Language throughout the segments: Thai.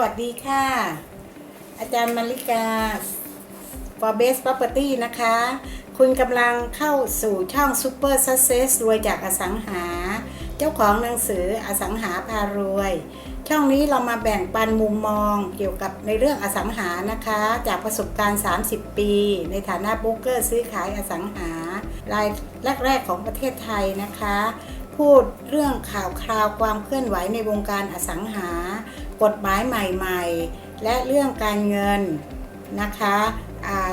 วัสดีค่ะ อาจารย์มาริกา for best property นะคะ คุณกำลังเข้าสู่ช่อง super success รวยจากอสังหา เจ้าของหนังสืออสังหาพารวย ช่องนี้เรามาแบ่งปันมุมมองเกี่ยวกับในเรื่องอสังหานะคะ จากประสบการณ์ 30 ปี ในฐานะโบรกเกอร์ซื้อขายอสังหารายแรก ๆ ของประเทศไทยนะคะ พูดเรื่องข่าวคราวความเคลื่อนไหวในวงการอสังหา กฎหมายใหม่ๆ และเรื่องการเงินนะคะ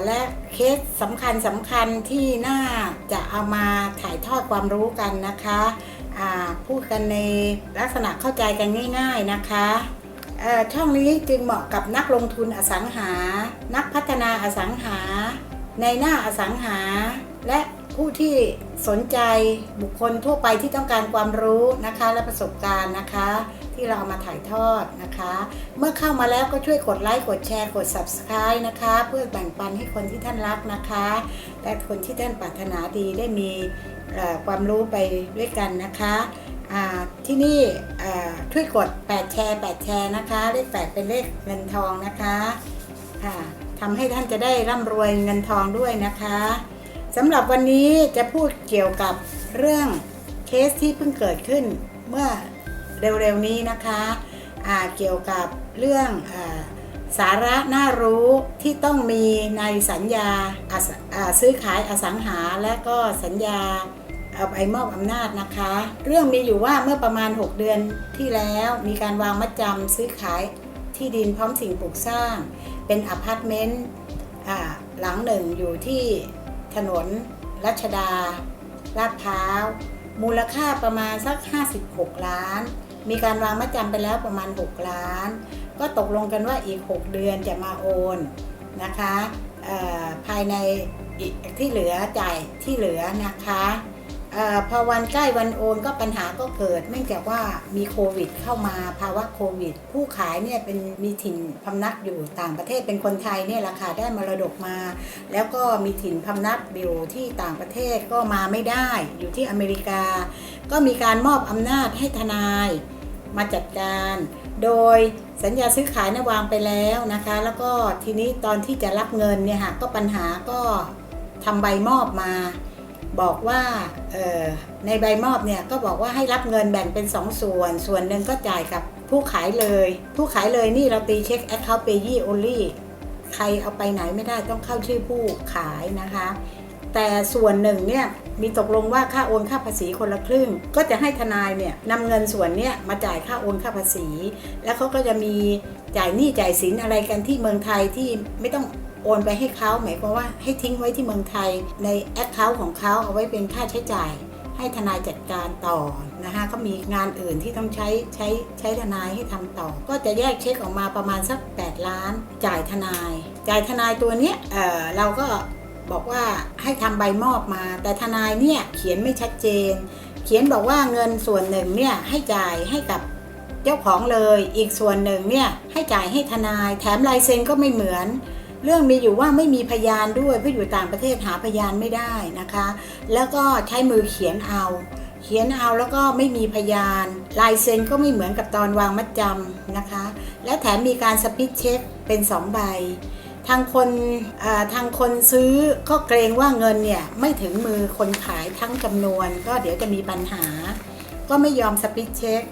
และเคสสำคัญสำคัญที่น่าจะเอามาถ่ายทอดความรู้กันนะคะพูดกันในลักษณะเข้าใจกันง่าย ๆนะคะเอ่อช่องนี้จึงเหมาะกับนักลงทุนอสังหา นักพัฒนาอสังหา ในหน้าอสังหา และผู้ที่สนใจบุคคลทั่วไปที่ต้องการความรู้นะคะ และประสบการณ์นะคะ ที่เราเอามาถ่ายทอดนะคะ เมื่อเข้ามาแล้วก็ช่วยกดไลค์กดแชร์กด subscribe นะคะ เพื่อแบ่งปันให้คนที่ท่านรักนะคะ และคนที่ท่านปรารถนาดีได้มีความรู้ไปด้วยกันนะคะที่นี่ช่วยกด 8 แชร์ 8 แชร์นะคะ เลข 8 เป็นเลขเงินทองนะคะค่ะทำให้ท่านจะได้ร่ำรวยเงินทองด้วยนะคะ สำหรับวันนี้จะพูดเกี่ยวกับเรื่องเคสที่เพิ่งเกิดขึ้นเมื่อเร็วๆนี้นะคะอ่าเกี่ยวกับเรื่องอาสาระน่ารู้ที่ต้องมีในสัญญาาซื้อขายอสังหาและก็สัญญาเอาไปมอบอำนาจนะคะ เรื่องมีอยู่ว่าเมื่อประมาณ 6 เดือนที่แล้วมีการวางมัดจำซื้อขายที่ดินพร้อมสิ่งปลูกสร้าง เป็นอพาร์ตเมนต์หลังหนึ่งอยู่ที่ ถนน รัชดา ลาดพร้าว มูลค่าประมาณสัก 56 ล้าน มีการวางมัดจำไปแล้วประมาณ 6 ล้าน ก็ตกลงกันว่าอีก 6 เดือนจะมาโอนนะคะภายในที่เหลือจ่ายที่เหลือนะคะ พอวันใกล้วันโอนก็ปัญหาก็เกิดเนื่องจากว่ามีโควิด เข้ามาภาวะโควิด ผู้ขายเนี่ยเป็นมีถิ่นพำนักอยู่ต่างประเทศเป็นคนไทยเนี่ยแหละค่ะได้มรดกมา แล้วก็มีถิ่นพำนักอยู่ที่ต่างประเทศก็มาไม่ได้อยู่ที่อเมริกา ก็มีการมอบอำนาจให้ทนายมาจัดการ โดยสัญญาซื้อขายเนะวางไปแล้วนะคะ แล้วก็ทีนี้ตอนที่จะรับเงินเนี่ยค่ะก็ปัญหาก็ทำใบมอบมา บอกว่าในใบมอบเนี่ยก็บอกว่าให้รับเงินแบ่งเป็น 2 ส่วน ส่วนหนึ่งก็จ่ายกับผู้ขายเลย ผู้ขายเลยนี่เราตีเช็ค account payee only ใครเอาไปไหนไม่ได้ต้องเข้าชื่อผู้ขายนะคะ แต่ส่วนหนึ่งเนี่ยมีตกลงว่าค่าโอนค่าภาษีคนละครึ่ง ก็จะให้ทนายเนี่ยนำเงินส่วนเนี้ยมาจ่ายค่าโอนค่าภาษี แล้วเขาก็จะมีจ่ายหนี้จ่ายสินอะไรกันที่เมืองไทยที่ไม่ต้อง โอนไปให้เขาหมายความว่าให้ทิ้งไว้ที่เมืองไทยในแอคเคาท์ของเขาเอาไว้เป็นค่าใช้จ่าย ให้ทนายจัดการต่อนะคะก็มีงานอื่นที่ต้องใช้ใช้ใช้ทนายให้ทำต่อ ก็จะแยกเช็คออกมาประมาณสัก 8 ล้าน จ่ายทนาย จ่ายทนายตัวเนี้ยเอ่อเราก็บอกว่าให้ทำใบมอบมา แต่ทนายเนี่ยเขียนไม่ชัดเจน เขียนบอกว่าเงินส่วนหนึ่งเนี่ยให้จ่ายให้กับเจ้าของเลย อีกส่วนหนึ่งเนี่ยให้จ่ายให้ทนาย แถมลายเซ็นก็ไม่เหมือน เรื่องมีอยู่ว่าไม่มีพยานด้วยเพราะอยู่ต่างประเทศหาพยานไม่ได้นะคะ แล้วก็ใช้มือเขียนเอา เขียนเอาแล้วก็ไม่มีพยาน ลายเซ็นก็ไม่เหมือนกับตอนวางมัดจำนะคะ และแถมมีการสปิดเช็คเป็น 2 ใบทางคนทางคนซื้อก็เกรงว่าเงินเนี่ยไม่ถึงมือคนขายทั้งจำนวน ก็เดี๋ยวจะมีปัญหา ก็ไม่ยอมสปิดเช็ค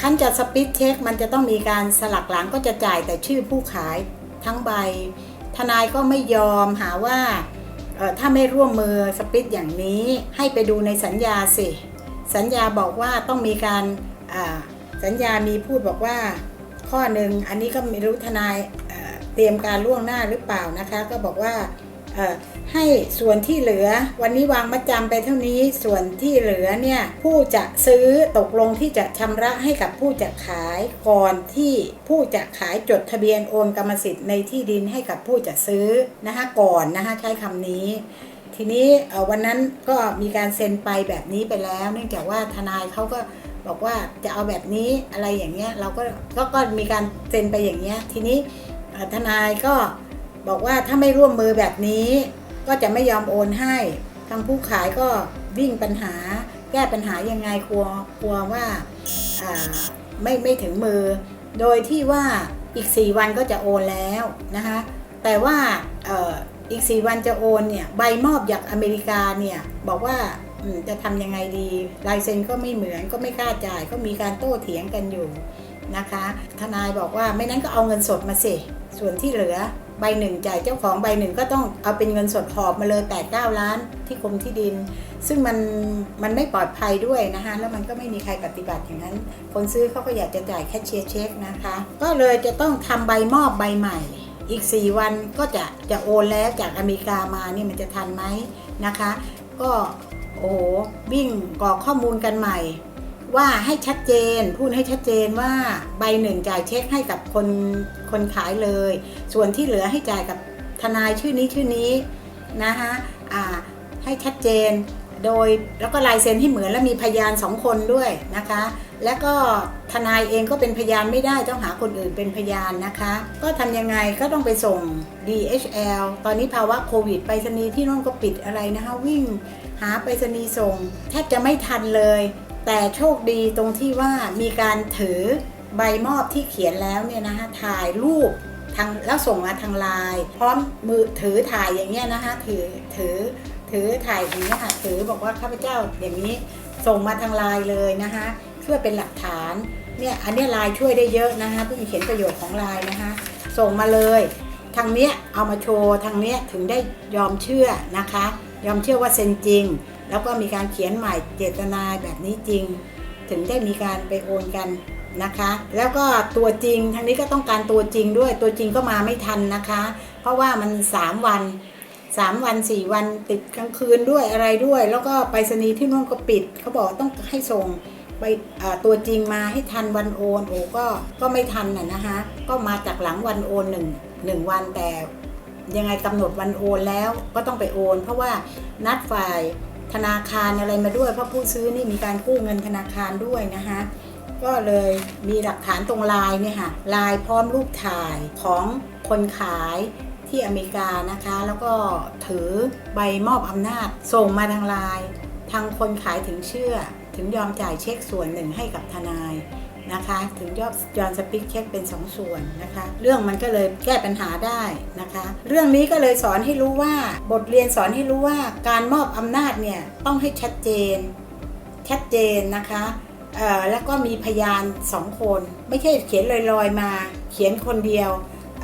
ขั้นจะสปิดเช็คมันจะต้องมีการสลักหลังก็จะจ่ายแต่ชื่อผู้ขาย ทั้งใบ ทนายก็ไม่ยอมหาว่าถ้าไม่ร่วมมือสปิตอย่างนี้ให้ไปดูในสัญญาสิ สัญญาบอกว่าต้องมีการสัญญามีพูดบอกว่าข้อหนึ่งอันนี้ก็ไม่รู้ทนายเตรียมการล่วงหน้าหรือเปล่านะคะ ก็บอกว่า ให้ส่วนที่เหลือ วันนี้วางมัดจำไปเท่านี้ส่วนที่เหลือเนี่ยผู้จะซื้อตกลงที่จะชำระให้กับผู้จะขายก่อนที่ผู้จะขายจดทะเบียนโอนกรรมสิทธิ์ในที่ดินให้กับผู้จะซื้อนะคะก่อนนะคะใช้คำนี้ทีนี้วันนั้นก็มีการเซ็นไปแบบนี้ไปแล้ว เนื่องจากว่าทนายเขาก็บอกว่าจะเอาแบบนี้อะไรอย่างเงี้ยเราก็ก็ก็มีการเซ็นไปอย่างเงี้ยทีนี้ทนายก็บอกว่าถ้าไม่ร่วมมือแบบนี้ ก็จะไม่ยอมโอนให้ ทางผู้ขายก็วิ่งปัญหา แก้ปัญหายังไงกลัวกลัวว่าอ่าไม่ไม่ถึงมือ โดยที่ว่าอีก 4 วันก็จะโอนแล้วนะคะแต่ว่าอีก 4 วันจะโอนเนี่ยใบมอบจากอเมริกาเนี่ยบอกว่าจะทำยังไงดีลายเซ็นก็ไม่เหมือนก็ไม่กล้าจ่ายก็มีการโต้เถียงกันอยู่นะคะ ทนายบอกว่าไม่นั้นก็เอาเงินสดมาสิส่วนที่เหลือ ใบหนึ่งจ่ายเจ้าของใบหนึ่งก็ต้องเอาเป็นเงินสดหอบมาเลย8ปดเล้านที่กรมที่ดิน ซึ่งมันมันไม่ปลอดภัยด้วยนะคะแล้วมันก็ไม่มีใครปฏิบัติอย่างนั้น คนซื้อเขาก็อยากจะจ่ายแค่เชียร์เช็คนะคะ ก็เลยจะต้องทำใบมอบใบใหม่ อีก 4 วันก็จะจะโอนแล้วจากอเมริกามานี่มันจะทันไหมนะคะ ก็โอ้วิ่งกรอกข้อมูลกันใหม่ ว่าให้ชัดเจน พูดให้ชัดเจนว่าใบหนึ่งจ่ายเช็คให้กับคนคนขายเลย ส่วนที่เหลือให้จ่ายกับทนายชื่อนี้ชื่อนี้นะคะอ่าให้ชัดเจนโดยแล้วก็ลายเซ็นให้เหมือนและมีพยานสองคนด้วยนะคะ แล้วก็ทนายเองก็เป็นพยานไม่ได้ต้องหาคนอื่นเป็นพยานนะคะ ก็ทำยังไงก็ต้องไปส่ง DHL ตอนนี้ภาวะโควิดไปรษณีย์ที่นู่นก็ปิดอะไรนะคะ วิ่งหาไปรษณีย์ส่งแทบจะไม่ทันเลย แต่โชคดีตรงที่ว่ามีการถือใบมอบที่เขียนแล้วเนี่ยนะคะถ่ายรูปทางแล้วส่งมาทางไลน์พร้อมมือถือถ่ายอย่างเงี้ยนะคะถือถือถือถ่ายอย่างนี้ยค่ะถือบอกว่าข้าพเจ้าอย่างนี้ส่งมาทางไลน์เลยนะคะเพื่อเป็นหลักฐานเนี่ยอันนี้ไลน์ช่วยได้เยอะนะคะเพิ่งเขียนประโยชน์ของไลน์นะคะส่งมาเลย ทางเนี้ยเอามาโชว์ทางเนี้ยถึงได้ยอมเชื่อนะคะ ยอมเชื่อว่าเซ็นจริง แล้วก็มีการเขียนใหม่เจตนาแบบนี้จริง ถึงได้มีการไปโอนกันนะคะ แล้วก็ตัวจริงทางนี้ก็ต้องการตัวจริงด้วยตัวจริงก็มาไม่ทันนะคะ เพราะว่ามัน 3 วันสามวันสี่วันติดกลางคืนด้วยอะไรด้วย แล้วก็ไปรษณีย์ที่นู่นก็ปิดเขาบอกต้องให้ส่งไปตัวจริงมาให้ทันวันโอนโอ้ก็ก็ไม่ทันน่ะนะคะก็มาจากหลังวันโอนหนึ่งหนึ่งวันแต่ ยังไงกำหนดวันโอนแล้วก็ต้องไปโอน เพราะว่านัดฝ่ายธนาคารอะไรมาด้วย เพราะผู้ซื้อนี่มีการกู้เงินธนาคารด้วยนะคะก็เลยมีหลักฐานตรงลน์เนี่ยค่ะลน์พร้อมรูปถ่ายของคนขายที่อเมริกานะคะ แล้วก็ถือใบมอบอำนาจส่งมาทางลน์ทางคนขายถึงเชื่อ ถึงยอมจ่ายเช็คส่วนหนึ่งให้กับทนาย นะคะถึงยอมยอมสปิกเช็คเป็นสองส่วนนะคะ เรื่องมันก็เลยแก้ปัญหาได้นะคะ เรื่องนี้ก็เลยสอนให้รู้ว่าบทเรียนสอนให้รู้ว่าการมอบอำนาจเนี่ยต้องให้ชัดเจน ชัดเจนนะคะเอ่อแล้วก็มีพยานสองคน ไม่ใช่เขียนลอยๆมา เขียนคนเดียว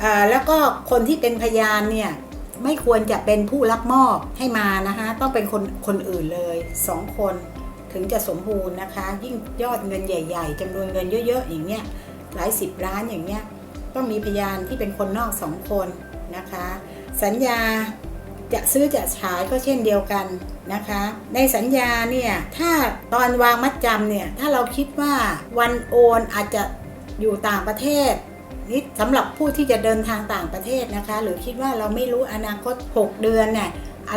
อ่าแล้วก็คนที่เป็นพยานเนี่ยไม่ควรจะเป็นผู้รับมอบให้มานะคะต้องเป็นคนคนอื่นเลยสองคน ถึงจะสมบูรณ์นะคะ ยิ่งยอดเงินใหญ่ ๆจำนวนเงินเยอะๆอย่างเงี้ยหลายสิบล้านอย่างเงี้ยต้องมีพยานที่เป็นคนนอกสองคนนะคะ สัญญาจะซื้อจะขายก็เช่นเดียวกันนะคะ ในสัญญาเนี่ยถ้าตอนวางมัดจำเนี่ยถ้าเราคิดว่าวันโอนอาจจะอยู่ต่างประเทศนี่สำหรับผู้ที่จะเดินทางต่างประเทศนะคะ หรือคิดว่าเราไม่รู้อนาคต 6 เดือนเนี่ย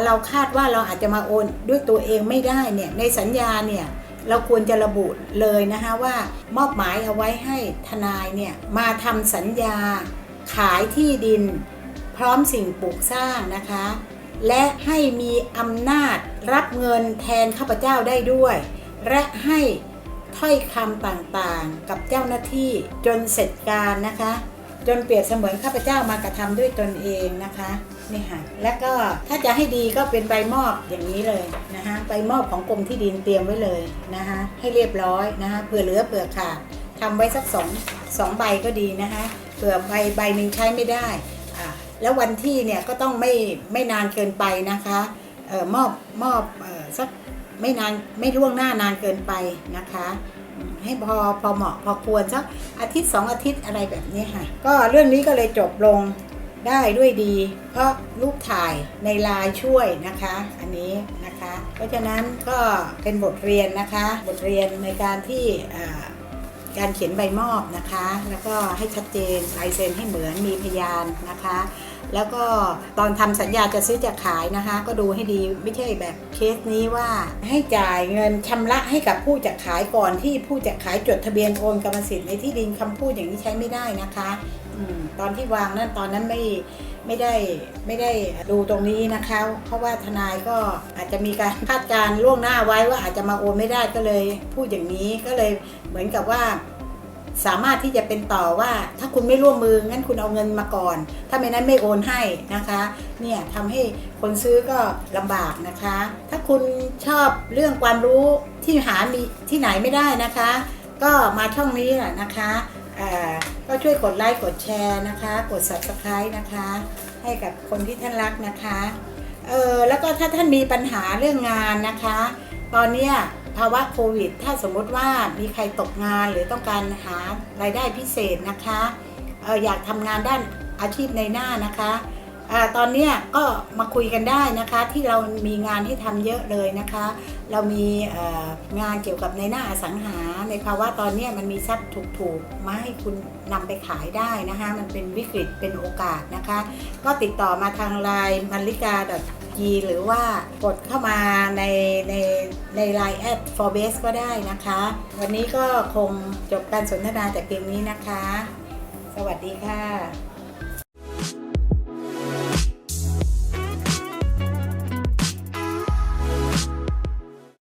เราคาดว่าเราอาจจะมาโอนด้วยตัวเองไม่ได้เนี่ยในสัญญาเนี่ยเราควรจะระบุเลยนะคะว่ามอบหมายเอาไว้ให้ทนายเนี่ยมาทำสัญญา ขายที่ดิน พร้อมสิ่งปลูกสร้างนะคะ และให้มีอำนาจรับเงินแทนข้าพเจ้าได้ด้วย และให้ถ้อยคำต่างๆ กับเจ้าหน้าที่จนเสร็จการนะคะ จนเปรียบเสมือนข้าพเจ้ามากระทำด้วยตนเองนะคะ นี่ค่ะ และก็ถ้าจะให้ดีก็เป็นใบมอบอย่างนี้เลยนะคะใบมอบของกรมที่ดินเตรียมไว้เลยนะคะให้เรียบร้อยนะคะเผื่อเหลือเผื่อขาดทำไว้สักสองสองใบก็ดีนะคะเผื่อใบใบหนึ่งใช้ไม่ได้อ่าแล้ววันที่เนี่ยก็ต้องไม่ไม่นานเกินไปนะคะเออมอบมอบเออสักไม่นานไม่ล่วงหน้านานเกินไปนะคะให้พอพอเหมาะพอควรสักอาทิตย์สองอาทิตย์อะไรแบบนี้ค่ะ ก็เรื่องนี้ก็เลยจบลง ได้ด้วยดี เพราะรูปถ่ายในลายช่วยนะคะ อันนี้นะคะ เพราะฉะนั้นก็เป็นบทเรียนนะคะ บทเรียนในการที่การเขียนใบมอบนะคะ แล้วก็ให้ชัดเจนลายเซ็นให้เหมือนมีพยานนะคะ แล้วก็ตอนทำสัญญาจะซื้อจะขายนะคะ ก็ดูให้ดีไม่ใช่แบบเคสนี้ว่าให้จ่ายเงินชำระให้กับผู้จะขายก่อนที่ผู้จะขายจดทะเบียนโอนกรรมสิทธิ์ในที่ดินคำพูดอย่างนี้ใช้ไม่ได้นะคะอตอนที่วางนั่นตอนนั้นไม่ไม่ได้ไม่ได้ดูตรงนี้นะคะ เพราะว่าทนายก็อาจจะมีการคาดการ์ล่วงหน้าไว้ว่าอาจจะมาโอนไม่ได้ก็เลยพูดอย่างนี้ก็เลยเหมือนกับว่า สามารถที่จะเป็นต่อว่าถ้าคุณไม่ร่วมมืองั้นคุณเอาเงินมาก่อน ถ้าไม่นั้นไม่โอนให้นะคะเนี่ยทำให้คนซื้อก็ลำบากนะคะ ถ้าคุณชอบเรื่องความรู้ที่หามีที่ไหนไม่ได้นะคะ ก็มาช่องนี้แหละนะคะอ่าก็ช่วยกดไลค์กดแชร์นะคะ กด subscribe นะคะ ให้กับคนที่ท่านรักนะคะเออแล้วก็ถ้าท่านมีปัญหาเรื่องงานนะคะ ตอนเนี้ย ภาวะโควิด ถ้าสมมติว่ามีใครตกงานหรือต้องการหารายได้พิเศษนะคะอออยากทำงานด้านอาชีพในหน้านะคะอตอนนี้ก็มาคุยกันได้นะคะที่เรามีงานให้ทำเยอะเลยนะคะ เรามีงานเกี่ยวกับในหน้าอสังหา ในภาวะตอนนี้มันมีทรัพย์ถูกๆมาให้คุณนำไปขายได้นะคะ มันเป็นวิกฤตเป็นโอกาสนะคะ ก็ติดต่อมาทางไลน์มันลิกาีหรือว่ากดเข้ามาในในในไลน์แอด forbase ก็ได้นะคะ วันนี้ก็คงจบการสนทนาแต่เพียงนี้นะคะ สวัสดีค่ะ